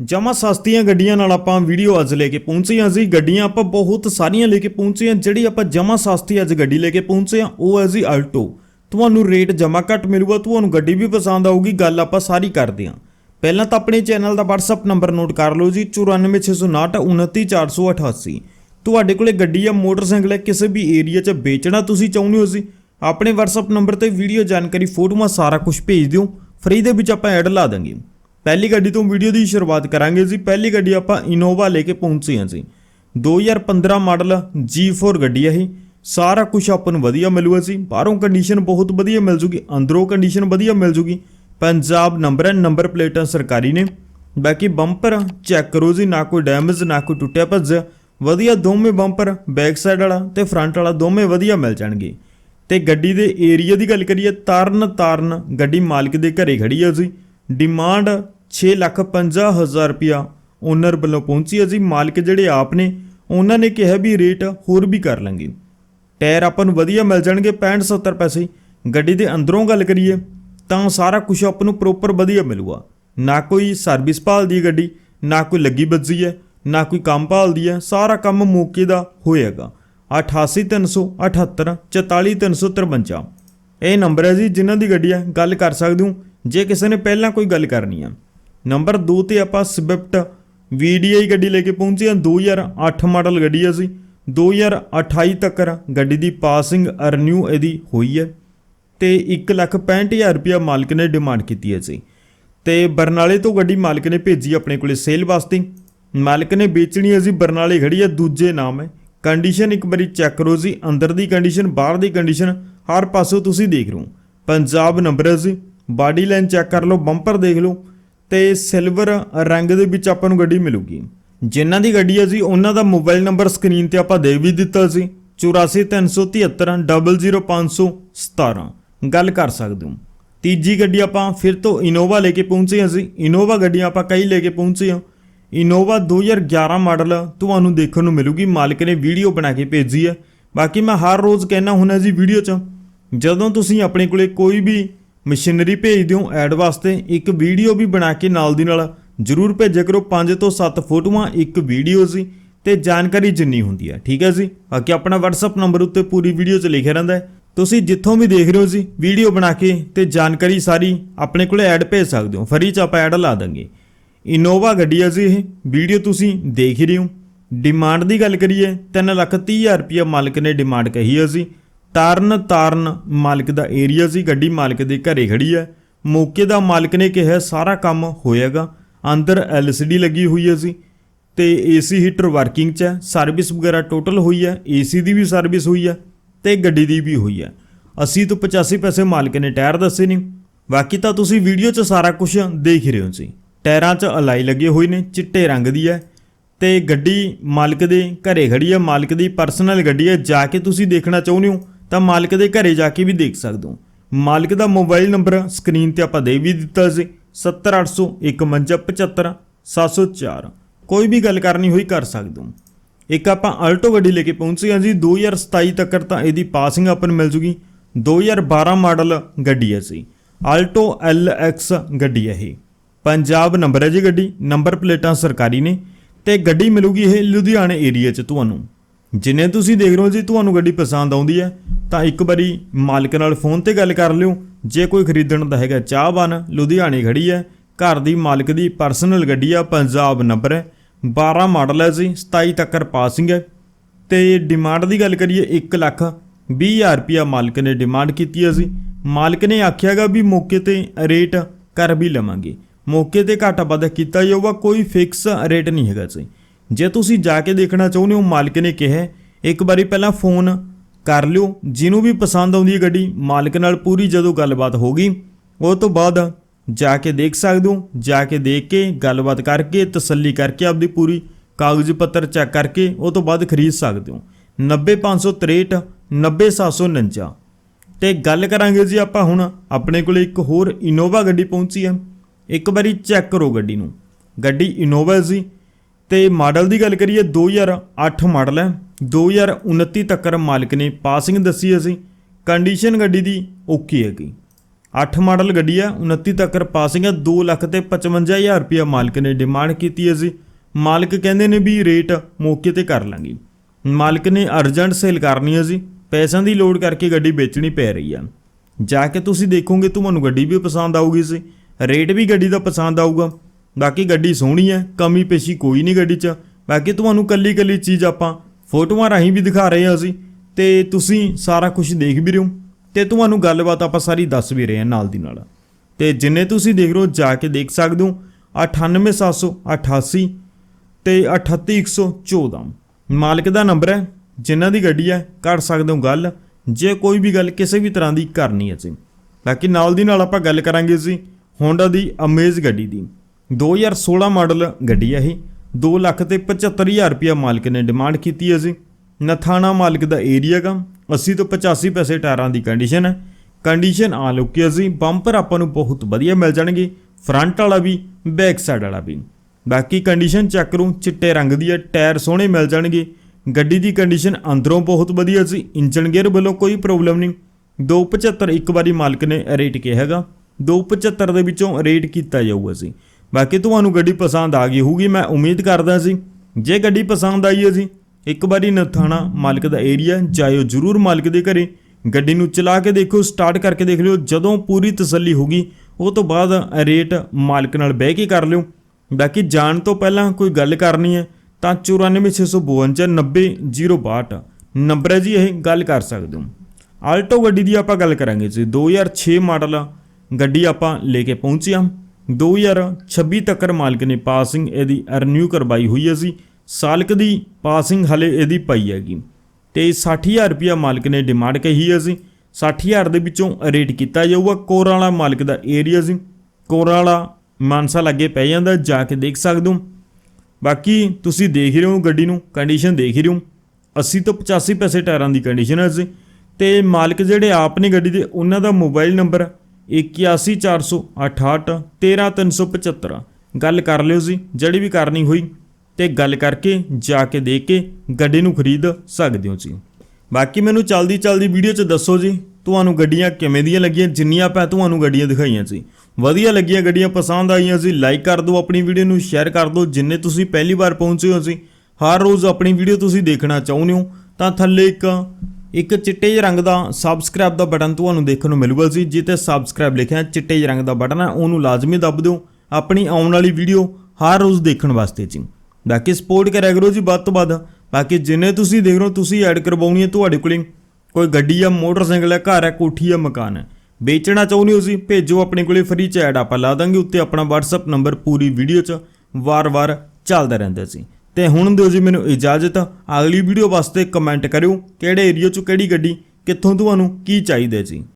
ਜਮਾ ਸਸਤੀਆਂ ਗੱਡੀਆਂ ਨਾਲ ਆਪਾਂ ਵੀਡੀਓ ਅੱਜ ਲੈ ਕੇ ਪਹੁੰਚੇ ਹਾਂ ਜੀ। ਗੱਡੀਆਂ ਆਪਾਂ ਬਹੁਤ ਸਾਰੀਆਂ ਲੈ ਕੇ ਪਹੁੰਚੇ ਹਾਂ। ਜਿਹੜੀ ਆਪਾਂ ਜਮਾ ਸਸਤੀ ਅੱਜ ਗੱਡੀ ਲੈ ਕੇ ਪਹੁੰਚੇ ਹਾਂ, ਉਹ ਹੈ ਜੀ ਆਲਟੋ ਤੁਹਾਨੂੰ ਰੇਟ ਜਮਾ ਘੱਟ ਮਿਲੂਗਾ, ਤੁਹਾਨੂੰ ਗੱਡੀ ਵੀ ਪਸੰਦ ਆਊਗੀ, ਗੱਲ ਆਪਾਂ ਸਾਰੀ ਕਰਦੇ ਹਾਂ। ਪਹਿਲਾਂ ਤਾਂ ਆਪਣੇ ਚੈਨਲ ਦਾ WhatsApp ਨੰਬਰ ਨੋਟ ਕਰ ਲਓ ਜੀ 94659 29488 ਤੁਹਾਡੇ ਕੋਲੇ ਗੱਡੀ ਜਾਂ ਮੋਟਰਸਾਈਕਲ ਹੈ, ਕਿਸੇ ਵੀ ਏਰੀਆ 'ਚ ਵੇਚਣਾ ਤੁਸੀਂ ਚਾਹੁੰਦੇ ਹੋ ਜੀ, ਆਪਣੇ WhatsApp ਨੰਬਰ ਤੇ ਵੀਡੀਓ ਜਾਣਕਾਰੀ, ਫੋਟੋਆਂ ਸਾਰਾ ਕੁਝ ਭੇਜ ਦਿਓ। ਫ੍ਰੀ ਦੇ ਵਿੱਚ ਆਪਾਂ ਐਡ ਲਾ ਦਾਂਗੇ। ਪਹਿਲੀ ਗੱਡੀ ਤੋਂ ਵੀਡੀਓ ਦੀ ਸ਼ੁਰੂਆਤ ਕਰਾਂਗੇ ਜੀ। ਪਹਿਲੀ ਗੱਡੀ ਆਪਾਂ ਇਨੋਵਾ ਲੈ ਕੇ ਪਹੁੰਚੇ ਹਾਂ ਜੀ। 2015 ਮਾਡਲ G4 ਗੱਡੀ ਹੈ ਇਹ। ਸਾਰਾ ਕੁਝ ਆਪਾਂ ਨੂੰ ਵਧੀਆ ਮਿਲੂਗਾ ਜੀ। ਬਾਹਰੋਂ ਕੰਡੀਸ਼ਨ ਬਹੁਤ ਵਧੀਆ ਮਿਲ ਜੂਗੀ, ਅੰਦਰੋਂ ਕੰਡੀਸ਼ਨ ਵਧੀਆ ਮਿਲ ਜੂਗੀ। ਪੰਜਾਬ ਨੰਬਰ ਹੈ ਨੰਬਰ ਪਲੇਟਾਂ ਸਰਕਾਰੀ ਨੇ। ਬਾਕੀ ਬੰਪਰ ਚੈੱਕ ਕਰੋ ਜੀ, ਨਾ ਕੋਈ ਡੈਮੇਜ ਨਾ ਕੋਈ ਟੁੱਟਿਆ ਭੱਜਿਆ। ਵਧੀਆ ਦੋਵੇਂ ਬੰਪਰ ਬੈਕ ਸਾਈਡ ਵਾਲਾ ਤੇ ਫਰੰਟ ਵਾਲਾ ਦੋਵੇਂ ਵਧੀਆ ਮਿਲ ਜਾਣਗੇ। ਤੇ ਗੱਡੀ ਦੇ ਏਰੀਆ ਦੀ ਗੱਲ ਕਰੀਏ ਤਰਨ ਤਾਰਨ ਗੱਡੀ ਮਾਲਕ ਦੇ ਘਰੇ ਖੜੀ ਹੈ ਜੀ। ਡਿਮਾਂਡ 650000 ਰੁਪਿਆ ਓਨਰ ਵੱਲੋਂ ਪਹੁੰਚੀ ਹੈ ਜੀ। ਮਾਲਕ ਜਿਹੜੇ ਆਪ ਨੇ, ਉਹਨਾਂ ਨੇ ਕਿਹਾ ਵੀ ਰੇਟ ਹੋਰ ਵੀ ਕਰ ਲਾਂਗੇ। ਟਾਇਰ ਆਪਾਂ ਨੂੰ ਵਧੀਆ ਮਿਲ ਜਾਣਗੇ 65 70 ਪੈਸੇ। ਗੱਡੀ ਦੇ ਅੰਦਰੋਂ ਗੱਲ ਕਰੀਏ, ਤਾਂ ਸਾਰਾ ਕੁਝ ਆਪਾਂ ਨੂੰ ਪ੍ਰੋਪਰ ਵਧੀਆ ਮਿਲੂਗਾ। ਨਾ ਕੋਈ ਸਰਵਿਸ ਭਾਲਦੀ ਹੈ ਗੱਡੀ, ਨਾ ਕੋਈ ਲੱਗੀ ਬੱਜੀ ਹੈ, ਨਾ ਕੋਈ ਕੰਮ ਭਾਲਦੀ ਹੈ। ਸਾਰਾ ਕੰਮ ਮੌਕੇ ਦਾ ਹੋਏਗਾ 88378 44353 ਇਹ ਨੰਬਰ ਹੈ ਜੀ, ਜਿਨ੍ਹਾਂ ਦੀ ਗੱਡੀ ਹੈ, ਗੱਲ ਕਰ ਸਕਦੇ ਹੋ। ਜੇ ਕਿਸੇ ਨੇ ਪਹਿਲਾਂ ਕੋਈ ਗੱਲ ਕਰਨੀ ਹੈ। ਨੰਬਰ 2 ਤੇ ਆਪਾਂ ਸਵਿਫਟ VDI ਗੱਡੀ ਲੈ ਕੇ ਪਹੁੰਚੇ ਹਾਂ। 2008 ਮਾਡਲ ਗੱਡੀ ਹੈ ਸੀ 2028 ਤੱਕ ਗੱਡੀ ਦੀ ਪਾਸਿੰਗ ਅਰਨਿਊ ਇਹਦੀ ਹੋਈ ਹੈ ਤੇ 165000 ਰੁਪਇਆ ਮਾਲਕ ਨੇ ਡਿਮਾਂਡ ਕੀਤੀ ਹੈ ਜੀ। ਤੇ ਬਰਨਾਲੇ ਤੋਂ ਗੱਡੀ ਮਾਲਕ ਨੇ ਭੇਜੀ ਆਪਣੇ ਕੋਲੇ ਸੇਲ ਵਾਸਤੇ। ਮਾਲਕ ਨੇ ਵੇਚਣੀ ਹੈ ਜੀ, ਬਰਨਾਲੇ ਖੜੀ ਹੈ, ਦੂਜੇ ਨਾਮ ਹੈ। ਕੰਡੀਸ਼ਨ ਇੱਕ ਵਾਰੀ ਚੈੱਕ ਕਰੋ ਜੀ, ਅੰਦਰ ਦੀ ਕੰਡੀਸ਼ਨ, ਬਾਹਰ ਦੀ ਕੰਡੀਸ਼ਨ, ਹਰ ਪਾਸੋਂ ਤੁਸੀਂ ਦੇਖ ਰਹੇ ਹੋ ਪੰਜਾਬ ਨੰਬਰ ਹੈ ਜੀ, ਬਾਡੀ ਲਾਈਨ ਚੈੱਕ ਕਰ ਲਓ, ਬੰਪਰ ਦੇਖ ਲਓ। ਤੇ ਸਿਲਵਰ ਰੰਗ ਦੇ ਵਿੱਚ ਆਪਾਂ ਨੂੰ ਗੱਡੀ ਮਿਲੂਗੀ। ਜਿਨ੍ਹਾਂ ਦੀ ਗੱਡੀ ਹੈ ਜੀ, ਉਹਨਾਂ ਦਾ ਮੋਬਾਈਲ ਨੰਬਰ ਸਕਰੀਨ ਤੇ ਆਪਾਂ ਦੇ ਵੀ ਦਿੱਤਾ ਸੀ 8437300517 ਗੱਲ ਕਰ ਸਕਦੇ ਹੋ। ਤੀਜੀ ਗੱਡੀ ਆਪਾਂ ਫਿਰ ਤੋਂ ਇਨੋਵਾ ਲੈ ਕੇ ਪਹੁੰਚੇ ਹਾਂ ਜੀ। ਇਨੋਵਾ ਗੱਡੀਆਂ ਆਪਾਂ ਕਈ ਲੈ ਕੇ ਪਹੁੰਚੇ ਹਾਂ। ਇਨੋਵਾ 2011 ਮਾਡਲ ਤੁਹਾਨੂੰ ਦੇਖਣ ਨੂੰ ਮਿਲੂਗੀ। ਮਾਲਕ ਨੇ ਵੀਡੀਓ ਬਣਾ ਕੇ ਭੇਜੀ ਹੈ। ਬਾਕੀ ਮੈਂ ਹਰ ਰੋਜ਼ ਕਹਿਣਾ ਹੁੰਦਾ ਜੀ ਵੀਡੀਓ 'ਚ, ਜਦੋਂ ਤੁਸੀਂ ਆਪਣੇ ਕੋਲੇ ਕੋਈ ਵੀ ਮਸ਼ੀਨਰੀ ਭੇਜ ਦਿਓ ਐਡ ਵਾਸਤੇ। ਇੱਕ ਵੀਡੀਓ ਵੀ ਬਣਾ ਕੇ ਨਾਲ ਦੀ ਨਾਲ ਜਰੂਰ ਭੇਜਿਆ ਕਰੋ। 5 ਤੋਂ 7 ਫੋਟੋਆਂ, ਇੱਕ ਵੀਡੀਓ ਸੀ ਤੇ ਜਾਣਕਾਰੀ ਜਿੰਨੀ ਹੁੰਦੀ ਹੈ। ਠੀਕ ਹੈ ਜੀ? ਬਾਕੀ ਆਪਣਾ WhatsApp ਨੰਬਰ ਉੱਤੇ ਪੂਰੀ ਵੀਡੀਓ 'ਚ ਲਿਖਿਆ ਰਹਿੰਦਾ ਹੈ। ਤੁਸੀਂ ਜਿੱਥੋਂ ਵੀ ਦੇਖ ਰਹੇ ਹੋ ਜੀ, ਵੀਡੀਓ ਬਣਾ ਕੇ ਤੇ ਜਾਣਕਾਰੀ ਸਾਰੀ ਆਪਣੇ ਕੋਲੇ ਐਡ ਭੇਜ ਸਕਦੇ ਹੋ। ਫਰੀ 'ਚ ਆਪਾਂ ਐਡ ਲਾ ਦਾਂਗੇ। ਇਨੋਵਾ ਗੱਡੀ ਹੈ ਜੀ ਇਹ। ਵੀਡੀਓ ਤੁਸੀਂ ਦੇਖ ਹੀ ਰਹੇ ਹੋ। ਡਿਮਾਂਡ ਦੀ ਗੱਲ ਕਰੀਏ 330000 ਰੁਪਇਆ ਮਾਲਕ ਨੇ ਡਿਮਾਂਡ ਕਹੀ ਹੈ ਜੀ। ਤਾਰਨ ਤਾਰਨ ਮਾਲਕ ਦਾ ਏਰੀਆ ਸੀ, ਗੱਡੀ ਮਾਲਕ ਦੇ ਘਰੇ ਖੜੀ ਹੈ। ਮੌਕੇ ਦਾ ਮਾਲਕ ਨੇ ਕਿਹਾ, ਸਾਰਾ ਕੰਮ ਹੋਏਗਾ ਅੰਦਰ LCD ਲੱਗੀ ਹੋਈ ਹੈ ਜੀ ਤੇ AC ਹੀਟਰ ਵਰਕਿੰਗ 'ਚ ਹੈ। ਸਰਵਿਸ ਵਗੈਰਾ ਟੋਟਲ ਹੋਈ ਹੈ। AC ਦੀ ਵੀ ਸਰਵਿਸ ਹੋਈ ਹੈ ਤੇ ਗੱਡੀ ਦੀ ਵੀ ਹੋਈ ਹੈ। 80 ਤੋਂ 85 ਪੈਸੇ ਮਾਲਕ ਨੇ ਟਾਇਰ ਦੱਸੇ ਨੇ। ਬਾਕੀ ਤਾਂ ਤੁਸੀਂ ਵੀਡੀਓ 'ਚ ਸਾਰਾ ਕੁਝ ਦੇਖ ਰਹੇ ਹੋ ਸੀ ਟਾਇਰਾਂ 'ਚ ਅਲਾਈ ਲੱਗੇ ਹੋਏ ਨੇ, ਚਿੱਟੇ ਰੰਗ ਦੀ ਹੈ ਤੇ ਗੱਡੀ ਮਾਲਕ ਦੇ ਘਰੇ ਖੜੀ ਹੈ। ਮਾਲਕ ਦੀ ਪਰਸਨਲ ਗੱਡੀ ਹੈ। ਜਾ ਕੇ ਤੁਸੀਂ ਦੇਖਣਾ ਚਾਹੁੰਦੇ ਹੋ। ਤਾਂ ਮਾਲਕ ਦੇ ਘਰੇ ਜਾ ਕੇ ਵੀ ਦੇਖ ਸਕਦੇ ਹੋ। ਮਾਲਕ ਦਾ ਮੋਬਾਈਲ ਨੰਬਰ ਸਕਰੀਨ ਤੇ ਆਪਾਂ ਦੇ ਵੀ ਦਿੱਤਾ ਸੀ। 70801 704 ਕੋਈ ਵੀ ਗੱਲ ਕਰਨੀ ਹੋਈ ਕਰ ਸਕਦੇ ਹੋ। ਇੱਕ ਆਪਾਂ ਆਲਟੋ ਗੱਡੀ ਲੈ ਕੇ ਪਹੁੰਚੇ ਹਾਂ ਜੀ। 2027 ਤੱਕ ਤਾਂ ਇਹਦੀ ਪਾਸਿੰਗ ਆਪਾਂ ਨੂੰ ਮਿਲ ਜੂਗੀ। 2012 ਮਾਡਲ ਗੱਡੀ ਹੈ ਸੀ ਆਲਟੋ LX ਗੱਡੀ ਹੈ ਇਹ। ਪੰਜਾਬ ਨੰਬਰ ਹੈ ਜੀ ਗੱਡੀ। ਨੰਬਰ ਪਲੇਟਾਂ ਸਰਕਾਰੀ ਨੇ। ਤੇ ਗੱਡੀ ਮਿਲੂਗੀ ਇਹ ਲੁਧਿਆਣੇ ਏਰੀਆ 'ਚ ਤੁਹਾਨੂੰ। ਜਿੰਨੇ ਤੁਸੀਂ ਦੇਖ ਰਹੇ ਹੋ ਜੀ ਤੁਹਾਨੂੰ ਗੱਡੀ ਪਸੰਦ ਆਉਂਦੀ ਹੈ, ਤਾਂ ਇੱਕ ਵਾਰੀ ਮਾਲਕ ਨਾਲ ਫੋਨ ਤੇ ਗੱਲ ਕਰ ਲਿਓ। ਜੇ ਕੋਈ ਖਰੀਦਣ ਦਾ ਹੈਗਾ ਚਾਹਵਾਨ, ਲੁਧਿਆਣੇ ਖੜੀ ਹੈ। ਘਰ ਦੀ ਮਾਲਕ ਦੀ ਪਰਸਨਲ ਗੱਡੀ ਆ, ਪੰਜਾਬ ਨੰਬਰ ਹੈ। 12 ਮਾਡਲ ਹੈ ਜੀ 27 ਤੱਕ ਪਾਸਿੰਗ ਹੈ। ਤੇ ਡਿਮਾਂਡ ਦੀ ਗੱਲ ਕਰੀਏ 1 ਲੱਖ 20000 ਰੁਪਿਆ ਮਾਲਕ ਨੇ ਡਿਮਾਂਡ ਕੀਤੀ ਹੈ ਜੀ। ਮਾਲਕ ਨੇ ਆਖਿਆਗਾ ਵੀ ਮੌਕੇ ਤੇ ਰੇਟ ਕਰ ਵੀ ਲਵਾਂਗੇ। ਮੌਕੇ ਤੇ ਘਾਟਾ ਵਾਧਾ ਕੀਤਾ ਜਾਊਗਾ, ਕੋਈ ਫਿਕਸ ਰੇਟ ਨਹੀਂ ਹੈਗਾ ਜੀ। ਜੇ ਤੁਸੀਂ ਜਾ ਕੇ ਦੇਖਣਾ ਚਾਹੁੰਦੇ ਹੋ, ਮਾਲਕ ਨੇ ਕਿਹਾ ਇੱਕ ਵਾਰੀ ਪਹਿਲਾਂ ਫੋਨ ਕਰ ਲਿਓ। ਜਿਹਨੂੰ ਵੀ ਪਸੰਦ ਆਉਂਦੀ ਹੈ ਗੱਡੀ, ਮਾਲਕ ਨਾਲ ਪੂਰੀ ਜਦੋਂ ਗੱਲਬਾਤ ਹੋ ਗਈ ਉਹ ਤੋਂ ਬਾਅਦ ਜਾ ਕੇ ਦੇਖ ਸਕਦੇ ਹੋ। ਜਾ ਕੇ ਦੇਖ ਕੇ ਗੱਲਬਾਤ ਕਰਕੇ, ਤਸੱਲੀ ਕਰਕੇ ਆਪਦੀ ਪੂਰੀ ਕਾਗਜ਼ ਪੱਤਰ ਚੈੱਕ ਕਰਕੇ, ਉਹ ਤੋਂ ਬਾਅਦ ਖਰੀਦ ਸਕਦੇ ਹੋ। 90563 90749 ਤੇ ਗੱਲ ਕਰਾਂਗੇ ਜੀ ਆਪਾਂ ਹੁਣ, ਆਪਣੇ ਕੋਲੇ ਇੱਕ ਹੋਰ ਇਨੋਵਾ ਗੱਡੀ ਪਹੁੰਚੀ ਹੈ। ਇੱਕ ਵਾਰੀ ਚੈੱਕ ਕਰੋ ਗੱਡੀ ਨੂੰ। ਗੱਡੀ ਇਨੋਵਾ ਜੀ। ਤੇ ਮਾਡਲ ਦੀ ਗੱਲ ਕਰੀਏ 2008 ਮਾਡਲ ਹੈ। 2029 ਤੱਕ ਮਾਲਕ ਨੇ ਪਾਸਿੰਗ ਦੱਸੀ ਅਸੀਂ। ਕੰਡੀਸ਼ਨ ਗੱਡੀ ਦੀ ਓਕੇ ਹੈਗੀ। 8 ਮਾਡਲ ਗੱਡੀ ਆ 29 ਤੱਕ ਪਾਸਿੰਗ ਆ 2 ਲੱਖ ਤੇ 55000 ਰੁਪਇਆ ਮਾਲਕ ਨੇ ਡਿਮਾਂਡ ਕੀਤੀ ਹੈ ਜੀ ਮਾਲਕ ਕਹਿੰਦੇ ਨੇ ਵੀ ਰੇਟ ਮੌਕੇ ਤੇ ਕਰ ਲਾਂਗੇ। ਮਾਲਕ ਨੇ ਅਰਜੈਂਟ ਸੇਲ ਕਰਨੀ ਹੈ ਜੀ ਪੈਸਿਆਂ ਦੀ ਲੋੜ ਕਰਕੇ ਗੱਡੀ ਵੇਚਣੀ ਪੈ ਰਹੀ ਆ ਜਾ ਕੇ ਤੁਸੀਂ ਦੇਖੋਗੇ, ਤੁਹਾਨੂੰ ਗੱਡੀ ਵੀ ਪਸੰਦ ਆਊਗੀ ਸੀ ਰੇਟ ਵੀ ਗੱਡੀ ਦਾ ਪਸੰਦ ਆਊਗਾ। ਬਾਕੀ ਗੱਡੀ ਸੋਹਣੀ ਹੈ ਕਮੀ ਪੇਸ਼ੀ ਕੋਈ ਨਹੀਂ ਗੱਡੀ 'ਚ। ਬਾਕੀ ਤੁਹਾਨੂੰ ਕੱਲੀ ਕੱਲੀ ਚੀਜ਼ ਆਪਾਂ ਫੋਟੋਆਂ ਰਾਹੀਂ ਵੀ ਦਿਖਾ ਰਹੇ ਹਾਂ ਅਸੀਂ, ਤੇ ਤੁਸੀਂ ਸਾਰਾ ਕੁਝ ਦੇਖ ਵੀ ਰਹੇ ਹੋ, ਤੇ ਤੁਹਾਨੂੰ ਗੱਲਬਾਤ ਆਪਾਂ ਸਾਰੀ ਦੱਸ ਵੀ ਰਹੇ ਹਾਂ ਨਾਲ ਦੀ ਨਾਲ। ਤੇ ਜਿੰਨੇ ਤੁਸੀਂ ਦੇਖ ਰਹੇ ਹੋ, ਜਾ ਕੇ ਦੇਖ ਸਕਦੇ ਹੋ 98788 ਤੇ 38114 ਮਾਲਕ ਦਾ ਨੰਬਰ ਹੈ ਜਿਨ੍ਹਾਂ ਦੀ ਗੱਡੀ ਹੈ ਕਰ ਸਕਦੇ ਹੋ ਗੱਲ, ਜੇ ਕੋਈ ਵੀ ਗੱਲ ਕਿਸੇ ਵੀ ਤਰ੍ਹਾਂ ਦੀ ਕਰਨੀ ਹੈ ਜੀ ਬਾਕੀ ਨਾਲ ਦੀ ਨਾਲ ਆਪਾਂ ਗੱਲ ਕਰਾਂਗੇ ਜੀ ਹੋਂਡਾ ਦੀ ਅਮੇਜ਼ ਗੱਡੀ ਦੀ। 2016 ਮਾਡਲ ਗੱਡੀ ਹੈ ਇਹ। 2 ਲੱਖ ਤੇ 75000 ਰੁਪਇਆ ਮਾਲਕ ਨੇ ਡਿਮਾਂਡ ਕੀਤੀ ਹੈ ਜੀ। ਨਥਾਣਾ ਮਾਲਕ ਦਾ ਏਰੀਆ ਗਾ 80 ਤੋਂ 85 ਪੈਸੇ ਟਾਇਰਾਂ ਦੀ ਕੰਡੀਸ਼ਨ ਹੈ ਕੰਡੀਸ਼ਨ ਆ ਲੁਕੀ ਹੈ ਜੀ ਬੰਪਰ ਆਪਾਂ ਨੂੰ ਬਹੁਤ ਵਧੀਆ ਮਿਲ ਜਾਣਗੇ ਫਰੰਟ ਵਾਲਾ ਵੀ ਬੈਕ ਸਾਈਡ ਵਾਲਾ ਵੀ। ਬਾਕੀ ਕੰਡੀਸ਼ਨ ਚੈੱਕ ਕਰੂੰ, ਚਿੱਟੇ ਰੰਗ ਦੀ ਹੈ ਟਾਇਰ ਸੋਹਣੇ ਮਿਲ ਜਾਣਗੇ। ਗੱਡੀ ਦੀ ਕੰਡੀਸ਼ਨ ਅੰਦਰੋਂ ਬਹੁਤ ਵਧੀਆ ਸੀ ਇੰਜਨ ਗੇਅਰ ਵੱਲੋਂ ਕੋਈ ਪ੍ਰੋਬਲਮ ਨਹੀਂ। 275 ਇੱਕ ਵਾਰੀ ਮਾਲਕ ਨੇ ਰੇਟ ਕਿਹਾ ਹੈਗਾ। 275 ਦੇ ਵਿੱਚੋਂ ਰੇਟ ਕੀਤਾ ਜਾਊਗਾ ਸੀ ਬਾਕੀ ਤੁਹਾਨੂੰ ਗੱਡੀ ਪਸੰਦ ਆ ਗਈ ਹੋਊਗੀ, ਮੈਂ ਉਮੀਦ ਕਰਦਾ ਸੀ। ਜੇ ਗੱਡੀ ਪਸੰਦ ਆਈ ਹੈ ਜੀ, ਇੱਕ ਵਾਰੀ ਨਥਾਣਾ ਮਾਲਕ ਦਾ ਏਰੀਆ, ਜਾਇਓ ਜਰੂਰ ਮਾਲਕ ਦੇ ਘਰੇ। ਗੱਡੀ ਨੂੰ ਚਲਾ ਕੇ ਦੇਖੋ ਸਟਾਰਟ ਕਰਕੇ ਦੇਖ ਲਿਓ, ਜਦੋਂ ਪੂਰੀ ਤਸੱਲੀ ਹੋਗੀ ਉਹ ਤੋਂ ਬਾਅਦ ਰੇਟ ਮਾਲਕ ਨਾਲ ਬਹਿ ਕੇ ਕਰ ਲਿਓ। ਬਾਕੀ ਜਾਣ ਤੋਂ ਪਹਿਲਾਂ ਕੋਈ ਗੱਲ ਕਰਨੀ ਹੈ, ਤਾਂ 94652 90062 ਨੰਬਰ ਹੈ ਜੀ, ਇਹ ਗੱਲ ਕਰ ਸਕਦੇ ਹੋ। ਆਲਟੋ ਗੱਡੀ ਦੀ ਆਪਾਂ ਗੱਲ ਕਰਾਂਗੇ ਜੀ 2006 ਮਾਡਲ ਗੱਡੀ ਆਪਾਂ ਲੈ ਕੇ ਪਹੁੰਚੇ ਹਾਂ। 2026 ਤੱਕ ਮਾਲਕ ਨੇ ਪਾਸਿੰਗ ਇਹਦੀ ਰੀਨਿਊ ਕਰਵਾਈ ਹੋਈ ਹੈ ਸੀ ਸਾਲਕ ਦੀ ਪਾਸਿੰਗ ਹਲੇ ਇਹਦੀ ਪਈ ਹੈਗੀ। ਤੇ 60000 ਰੁਪਇਆ ਮਾਲਕ ਨੇ ਡਿਮਾਂਡ ਕਹੀ ਹੈ ਜੀ। 60000 ਦੇ ਵਿੱਚੋਂ ਰੇਟ ਕੀਤਾ ਜਾਊਗਾ। ਕੋਰਾਂ ਵਾਲਾ ਮਾਲਕ ਦਾ ਏਰੀਆ ਸੀ ਕੋਰਾਂ ਵਾਲਾ ਮਾਨਸਾ ਲੱਗੇ ਪੈ ਜਾਂਦਾ, ਜਾ ਕੇ ਦੇਖ ਸਕਦੇ ਹੋ। ਬਾਕੀ ਤੁਸੀਂ ਦੇਖ ਰਹੇ ਹੋ ਗੱਡੀ ਨੂੰ ਕੰਡੀਸ਼ਨ ਦੇਖ ਰਹੇ ਹੋ। 80 ਤੋਂ 85 ਪੈਸੇ ਟਾਇਰਾਂ ਦੀ ਕੰਡੀਸ਼ਨ ਹੈ ਜੀ। ਤੇ ਮਾਲਕ ਜਿਹੜੇ ਆਪ ਨੇ ਗੱਡੀ ਦੇ, ਉਹਨਾਂ ਦਾ ਮੋਬਾਈਲ ਨੰਬਰ 814868 13375 ਗੱਲ ਕਰ ਲਿਓ ਜੀ, ਜਿਹੜੀ ਵੀ ਕਰਨੀ ਹੋਈ ਤੇ ਗੱਲ ਕਰਕੇ ਜਾ ਕੇ ਦੇਖ ਕੇ ਗੱਡੀ ਨੂੰ ਖਰੀਦ ਸਕਦੇ ਹੋ ਜੀ। ਬਾਕੀ ਮੈਨੂੰ ਚਲਦੀ ਚਲਦੀ ਵੀਡੀਓ 'ਚ ਦੱਸੋ ਜੀ, ਤੁਹਾਨੂੰ ਗੱਡੀਆਂ ਕਿਵੇਂ ਦੀਆਂ ਲੱਗੀਆਂ, ਜਿੰਨੀਆਂ ਆਪਾਂ ਤੁਹਾਨੂੰ ਗੱਡੀਆਂ ਦਿਖਾਈਆਂ ਸੀ ਵਧੀਆ ਲੱਗੀਆਂ ਗੱਡੀਆਂ, ਪਸੰਦ ਆਈਆਂ ਸੀ ਲਾਈਕ ਕਰ ਦਿਓ ਆਪਣੀ ਵੀਡੀਓ ਨੂੰ ਸ਼ੇਅਰ ਕਰ ਦਿਓ, ਜਿੰਨੇ ਤੁਸੀਂ ਪਹਿਲੀ ਵਾਰ ਪਹੁੰਚੇ ਹੋ ਸੀ ਹਰ ਰੋਜ਼ ਆਪਣੀ ਵੀਡੀਓ ਤੁਸੀਂ ਦੇਖਣਾ ਚਾਹੁੰਦੇ ਹੋ, ਤਾਂ ਥੱਲੇ ਇੱਕ ਇੱਕ ਚਿੱਟੇ ਜਿਹੇ ਰੰਗ ਦਾ ਸਬਸਕ੍ਰਾਈਬ ਦਾ ਬਟਨ ਤੁਹਾਨੂੰ ਦੇਖਣ ਨੂੰ ਮਿਲੂਗਾ ਜੀ ਜਿੱਤੇ ਸਬਸਕ੍ਰਾਈਬ ਲਿਖਿਆ ਚਿੱਟੇ ਜਿਹੇ ਰੰਗ ਦਾ ਬਟਨ ਹੈ, ਉਹਨੂੰ ਲਾਜ਼ਮੀ ਦੱਬ ਦਿਓ, ਆਪਣੀ ਆਉਣ ਵਾਲੀ ਵੀਡੀਓ ਹਰ ਰੋਜ਼ ਦੇਖਣ ਵਾਸਤੇ ਜੀ। ਬਾਕੀ ਸਪੋਰਟ ਕਰਿਆ ਕਰੋ ਜੀ ਵੱਧ ਤੋਂ ਵੱਧ। ਬਾਕੀ ਜਿੰਨੇ ਤੁਸੀਂ ਦੇਖ ਰਹੇ ਹੋ, ਤੁਸੀਂ ਐਡ ਕਰਵਾਉਣੀ ਹੈ ਤੁਹਾਡੇ ਕੋਲੇ ਕੋਈ ਗੱਡੀ ਆ ਮੋਟਰਸਾਈਕਲ ਹੈ, ਘਰ ਹੈ, ਕੋਠੀ ਆ ਮਕਾਨ ਹੈ। ਵੇਚਣਾ ਚਾਹੁੰਦੇ ਹੋ ਤੁਸੀਂ ਭੇਜੋ ਆਪਣੇ ਕੋਲੇ ਫ੍ਰੀ ਚ ਐਡ ਆਪਾਂ ਲਾ ਦਾਂਗੇ, ਉੱਤੇ ਆਪਣਾ WhatsApp ਨੰਬਰ ਪੂਰੀ ਵੀਡੀਓ 'ਚ ਵਾਰ-ਵਾਰ ਚੱਲਦਾ ਰਹਿੰਦਾ ਸੀ ਤੇ ਹੁਣ ਦਿਓ ਜੀ ਮੈਨੂੰ ਇਜਾਜ਼ਤ। ਅਗਲੀ ਵੀਡੀਓ ਵਾਸਤੇ ਕਮੈਂਟ ਕਰਿਓ ਕਿਹੜੇ ਏਰੀਆ 'ਚੋਂ ਕਿਹੜੀ ਗੱਡੀ, ਕਿੱਥੋਂ ਤੁਹਾਨੂੰ ਕੀ ਚਾਹੀਦਾ ਜੀ।